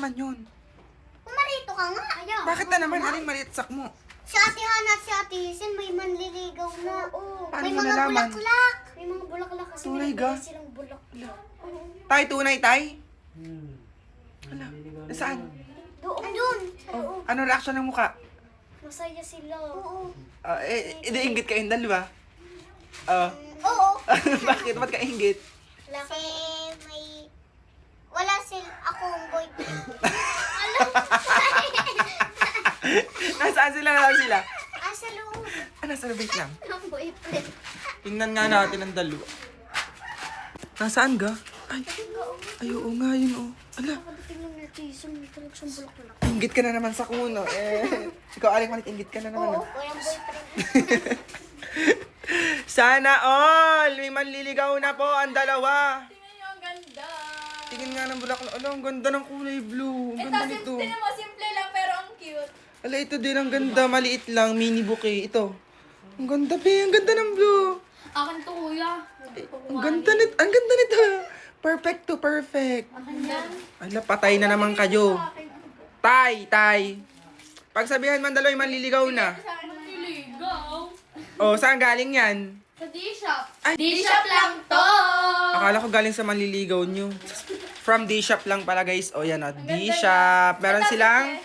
naman yun? Kumarito ka nga. Ayaw. Bakit na naman? Aling maliit sak mo? Si Ate Hana at si Ate Hazen may manliligaw na. Oo. Paano may mo mga nalaman? bulaklak. May mga bulaklak kasi Tunay may ga? silang bulaklak. Oo. Tay, tunay, tay? Hmm. Hala, nasaan? Doon. Doon. Sa Oh, loob. ano reaction ng mukha? Masaya sila. Oo. Ah, eh, iniinggit kayong dalawa? Ah, Oo. bakit? Ba't ka inggit? Kasi may... Sil akong boyfriend. Alam? Nasaan sila? Nasaan sila? ah, sa loob. Ah, nasa wait lang. Ng boyfriend. Tingnan nga natin ang dalawa. Nasaan ga? Ay, ay oo nga yun oh. Ala, Pagdating ng netizen, may talagang siyang bulaklak. inggit ka na naman sa kuno. Eh, ikaw aling malit, inggit ka na naman. Oo, ah. walang boyfriend. Sana all! May manliligaw na po ang dalawa. Tingin nga ng bulaklak. Ala, ang ganda ng kulay blue. Ang Ito, ganda sim- nito. mo, simple lang pero ang cute. Ala, ito din ang ganda. Maliit lang. Mini bouquet. Ito. Ang ganda, be. Ang ganda ng blue. Akin to, kuya. Ang ganda nito. Ang ganda nito. Perfect to perfect. Akin yan. Ala, patay na naman kayo. Tay, tay. Pagsabihan man dalawa, manliligaw na. Oh, saan galing yan? Sa D-Shop. Ay. D-Shop lang to! Akala ko galing sa manliligaw nyo. From D-Shop lang pala guys. O yan o, D-Shop. Meron silang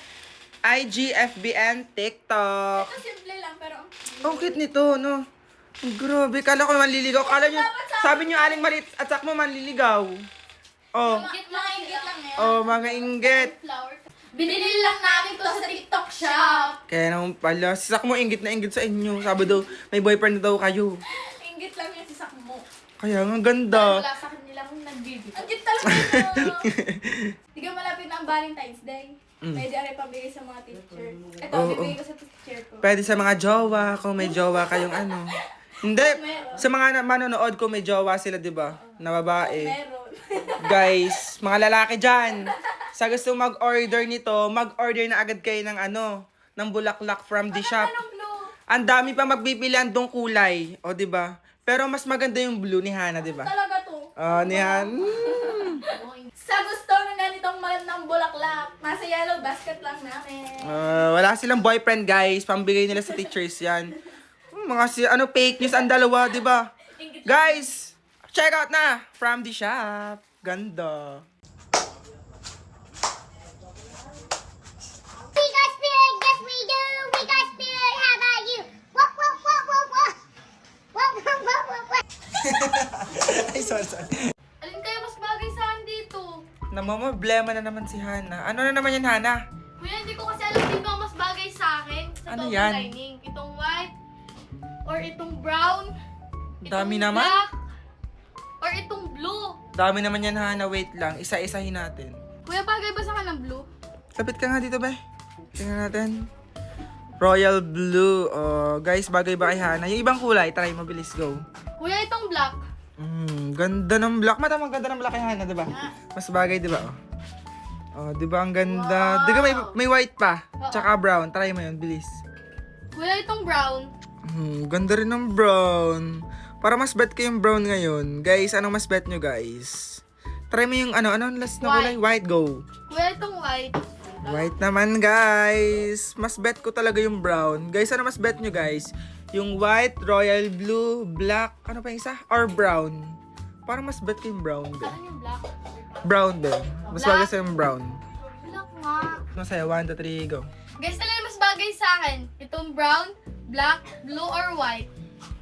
IG, FB, and TikTok. Ito simple lang pero ang Ang cute nito, no? Ang grabe, kala ko manliligaw. Kala nyo, sabi nyo aling malit at sak mo manliligaw. Oh, Ingit lang, ingit lang yan. oh, mga inggit. Flower. Binili lang namin to sa TikTok shop. Kaya naman pala, si sak mo inggit na inggit sa inyo. Sabi daw, may boyfriend na daw kayo. Ingit lang yan si Sakmo. Kaya nga, ang ganda. Wala sa kanilang nagbibigay. Ang cute talaga ito. Ka malapit na ang Valentine's Day. Pwede rin pabigay sa mga teacher. Ito, Oo. bibigay ko sa teacher ko. Pwede sa mga jowa, kung may jowa kayong ano. Hindi, sa mga na- manonood kung may jowa sila, di ba? Na babae. Meron. Guys, mga lalaki dyan, sa gusto mag-order nito, mag-order na agad kayo ng ano, ng bulaklak from the shop. Anong blue? Ang dami pa magpipilian dong kulay, o di ba? Pero mas maganda yung blue ni Hana, di ba? Talaga to. Ah, ni Hana. Sa gusto ng ganitong magandang bulaklak, nasa yellow basket lang namin. Ah, wala silang boyfriend, guys. Pambigay nila sa teachers yan. Hmm, Mga si, ano, fake news ang dalawa, di ba? Guys, check out na from the shop. Ganda. Ay, sorry, sorry. Alin kayo mas bagay sa akin dito? Namamblema na naman si Hana. Ano na naman yan, Hana? Kuya, hindi ko kasi alam dito ang mas bagay sa akin. Sa Ano yan? lining. Itong white, or itong brown, Dami itong naman. black, or itong blue. Dami naman yan, Hana. Wait lang. Isa-isahin natin. Kuya, bagay ba sa akin ng blue? Lapit ka nga dito, be. Tingnan natin. Royal Blue. Oh, guys, bagay ba kay Hana? Yung ibang kulay, try mo, bilis, go. Kuya, itong black. Mm, ganda ng black. Matamang ganda ng black kay Hana, diba? Mas bagay, diba? Oh, oh diba ang ganda? Di ka may, may white pa. Tsaka brown. Try mo yun, bilis. Kuya, itong brown. Hmm, ganda rin ng brown. Para mas bet ko yung brown ngayon. Guys, anong mas bet nyo, guys? Try mo yung ano, ano ang last na kulay? White, go. Kuya, itong white. White naman, guys. Mas bet ko talaga yung brown. Guys, ano mas bet nyo, guys? Yung white, royal blue, black, ano pa yung isa? Or brown. Parang mas bet yung brown, be. Saan yung black? Brown, be. Mas Black? bagay sa yung brown. Black nga. Masaya, 1, 2, 3, go. Guys, alin mas bagay sa akin? Itong brown, black, blue, or white?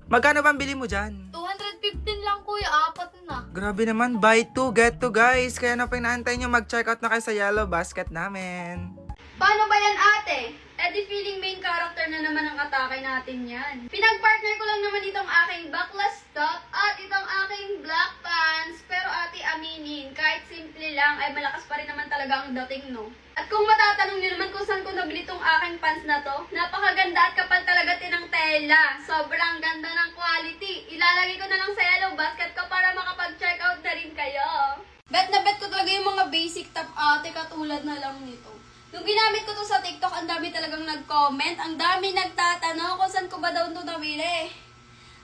Magkano ba ang bili mo dyan? 215 lang kuya, apat na. Grabe naman, buy two, get two, guys. Kaya na pinaantay nyo, mag-check out na kayo sa yellow basket namin. Paano ba yan ate? Eh di feeling main character na naman ang atake natin yan. Pinag-partner ko lang naman itong aking backless top at itong aking black pants. Pero ate aminin, kahit simple lang ay malakas pa rin naman talaga ang dating no. At kung matatanong niyo naman kung saan ko nabili itong aking pants na to, napakaganda at kapal talaga tinang tela. Sobrang ganda ng quality. Ilalagay ko na lang sa yellow basket ko para makapag-check out na rin kayo. Bet na bet ko talaga yung mga basic top ate katulad na lang nito. Nung ginamit ko to sa TikTok, ang dami talagang nag-comment. Ang dami nagtatanong kung saan ko ba daw ito nabili.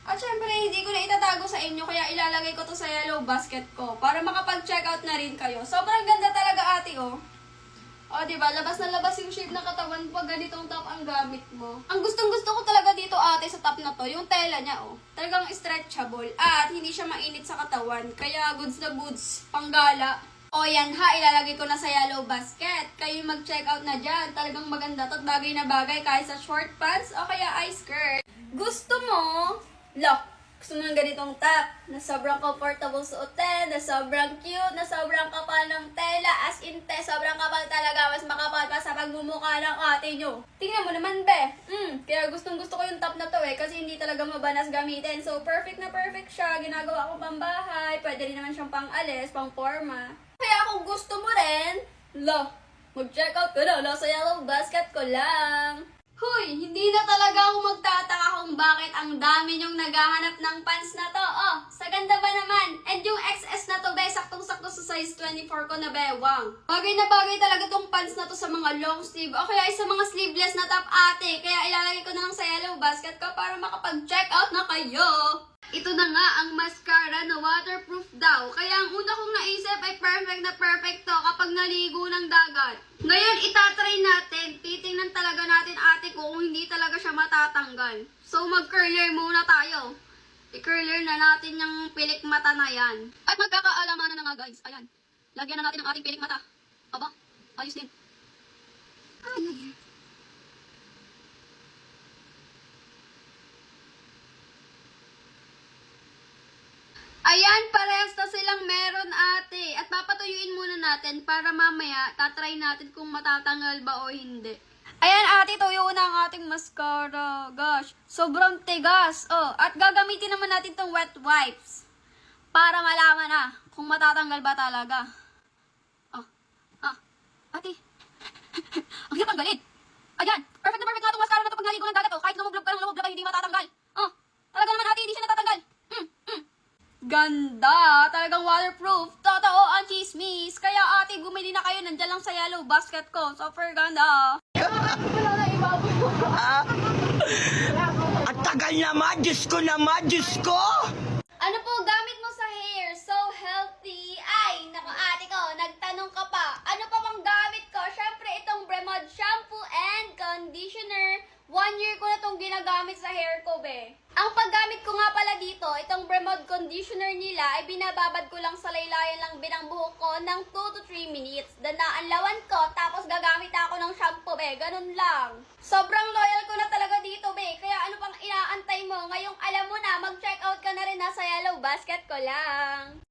At syempre, hindi ko na itatago sa inyo, kaya ilalagay ko to sa yellow basket ko para makapag-check out na rin kayo. Sobrang ganda talaga ate, oh. O, di ba? Labas na labas yung shape ng katawan pag ganitong top ang gamit mo. Ang gustong gusto ko talaga dito ate sa top na to, yung tela niya oh. Talagang stretchable at hindi siya mainit sa katawan. Kaya goods na goods, panggala. O yan ha, ilalagay ko na sa yellow basket. Kayo mag-check out na dyan. Talagang maganda to at bagay na bagay kahit sa short pants o kaya ay skirt. Gusto mo? Look, gusto mo ng ganitong top na sobrang comfortable suotin, na sobrang cute, na sobrang kapal ng tela, as in te, sobrang kapal talaga, mas makapal pa sa pagmumukha ng ate nyo. Tingnan mo naman, be. Mm, kaya gustong gusto ko yung top na to eh, kasi hindi talaga mabanas gamitin. So, perfect na perfect siya, ginagawa ko pambahay, pwede rin naman siyang pang alis, pang forma. Kaya kung gusto mo rin, lo, mag-check out ko na, nasa yellow basket ko lang. Hoy, hindi na talaga ako magtataka kung bakit ang dami niyong naghahanap ng pants na to. Oh, sa ganda ba naman? And yung XS na to, be, saktong-sakto sa size 24 ko na bewang. Bagay na bagay talaga tong pants na to sa mga long sleeve o kaya ay sa mga sleeveless na top ate. Kaya ilalagay ko na lang sa yellow basket ko para makapag-check out na kayo. Ito na nga ang mascara na waterproof daw. Kaya ang una kong naisip ay perfect na perfect to kapag naligo ng dagat. Ngayon, itatry natin. Titingnan talaga natin ate ko kung hindi talaga siya matatanggal. So, mag-curler muna tayo. I-curler na natin yung pilik mata na yan. At magkakaalaman na nga guys. Ayan. Lagyan na natin ang ating pilik mata. Aba, ayos din. Ay, ay, ay. Ayan, parehas na silang meron ate. At papatuyuin muna natin para mamaya tatry natin kung matatanggal ba o hindi. Ayan ate, tuyo na ang ating mascara. Gosh, sobrang tigas. Oh, at gagamitin naman natin tong wet wipes. Para malaman na kung matatanggal ba talaga. Oh, ah, ate. ang hirap tanggalin. Ayan, perfect na perfect nga itong mascara na to pag naligo ng dagat. Oh, kahit lumublog ka ng lumublog ay hindi matatanggal. Oh, talaga naman ate, hindi siya natatanggal. Ganda! Talagang waterproof. Totoo ang chismis. Kaya ate, bumili na kayo. Nandiyan lang sa yellow basket ko. Super ganda. At tagal naman, Diyos ko naman, Diyos ko! Ano po gamit mo sa hair? So healthy. Ay, naku ate ko, nagtanong ka pa. Ano pa bang gamit ko? Syempre, itong Bremod shampoo and conditioner. One year ko na itong ginagamit sa hair ko, be. Ang paggamit ko nga pala dito, itong Bremod conditioner nila ay binababad ko lang sa laylayan lang binang buhok ko ng 2 to 3 minutes. Danaanlawan ko, tapos gagamit ako ng shampoo, be. Ganun lang. Sobrang loyal ko na talaga dito, be. Kaya ano pang inaantay mo? Ngayong alam mo na, mag-check out ka na rin nasa yellow basket ko lang.